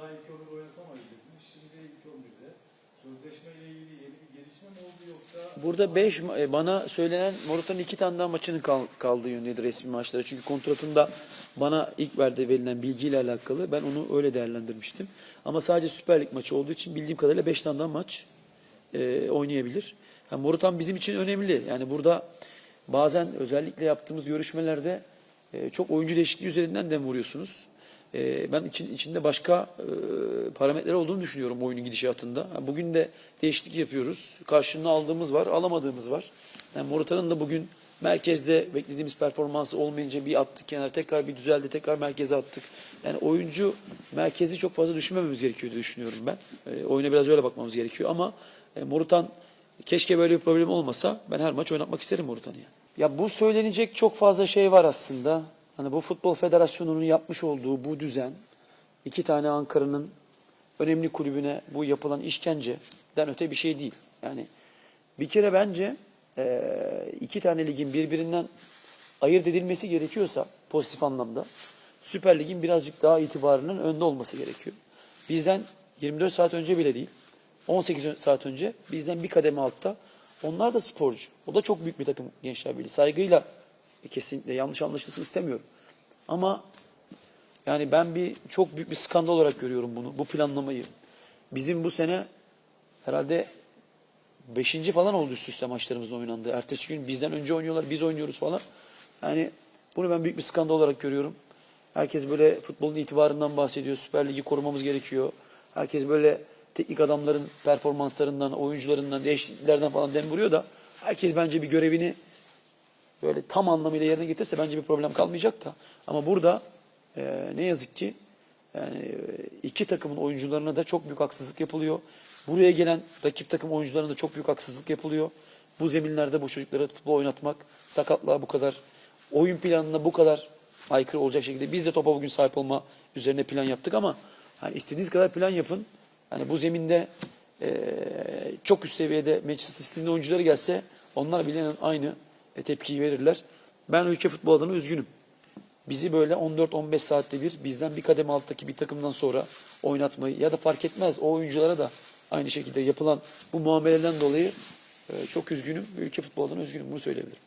daha ilk 11 oynatamayız. Şimdi ilk 11'de sözleşme ile ilgili yeni bir gelişme mi oldu yoksa Burada 5 bana söylenen Morutan'ın iki tane daha maçının kal, kaldığı yönündedir resmi maçlara. Çünkü kontratında bana ilk verdiği verilen bilgiyle alakalı ben onu öyle değerlendirmiştim. Ama sadece Süper Lig maçı olduğu için bildiğim kadarıyla 5 tane daha maç e, oynayabilir. Yani Morutan bizim için önemli. Yani burada bazen özellikle yaptığımız görüşmelerde e, çok oyuncu değişikliği üzerinden de vuruyorsunuz. E, ben için, içinde başka e, parametreler olduğunu düşünüyorum oyunun gidişatında. Yani bugün de değişiklik yapıyoruz. Karşılığını aldığımız var, alamadığımız var. Yani Morutan'ın da bugün merkezde beklediğimiz performansı olmayınca bir attık kenara tekrar bir düzeldi tekrar merkeze attık. Yani oyuncu merkezi çok fazla düşünmememiz gerekiyor düşünüyorum ben. E, oyuna biraz öyle bakmamız gerekiyor ama e, Morutan keşke böyle bir problem olmasa ben her maç oynatmak isterim Morutan'ı yani. Ya bu söylenecek çok fazla şey var aslında. Hani bu Futbol Federasyonu'nun yapmış olduğu bu düzen iki tane Ankara'nın önemli kulübüne bu yapılan işkenceden öte bir şey değil. Yani bir kere bence eee, iki tane ligin birbirinden ayırt edilmesi gerekiyorsa pozitif anlamda Süper Lig'in birazcık daha itibarının önde olması gerekiyor. Bizden 24 saat önce bile değil 18 saat önce bizden bir kademe altta onlar da sporcu. O da çok büyük bir takım Gençler Birliği. Saygıyla kesinlikle yanlış anlaşılsın istemiyorum. Ama yani ben bir çok büyük bir skandal olarak görüyorum bunu, bu planlamayı. Bizim bu sene herhalde beşinci falan oldu üst üste maçlarımızın oynandığı. Ertesi gün bizden önce oynuyorlar, biz oynuyoruz falan. Yani bunu ben büyük bir skandal olarak görüyorum. Herkes böyle futbolun itibarından bahsediyor. Süper Lig'i korumamız gerekiyor. Herkes böyle teknik adamların performanslarından, oyuncularından, değişikliklerden falan dem vuruyor da herkes bence bir görevini böyle tam anlamıyla yerine getirse bence bir problem kalmayacak da. Ama burada e, ne yazık ki yani e, iki takımın oyuncularına da çok büyük haksızlık yapılıyor. Buraya gelen rakip takım oyuncularına da çok büyük haksızlık yapılıyor. Bu zeminlerde bu çocuklara futbol oynatmak, sakatlığa bu kadar, oyun planına bu kadar aykırı olacak şekilde biz de topa bugün sahip olma üzerine plan yaptık ama hani istediğiniz kadar plan yapın. Hani bu zeminde e, çok üst seviyede Manchester City'nin oyuncuları gelse onlar bile aynı tepkiyi verirler. Ben ülke futbol adına üzgünüm. Bizi böyle 14-15 saatte bir bizden bir kademe alttaki bir takımdan sonra oynatmayı ya da fark etmez o oyunculara da aynı şekilde yapılan bu muameleden dolayı e, çok üzgünüm. Ülke futbol adına üzgünüm bunu söyleyebilirim.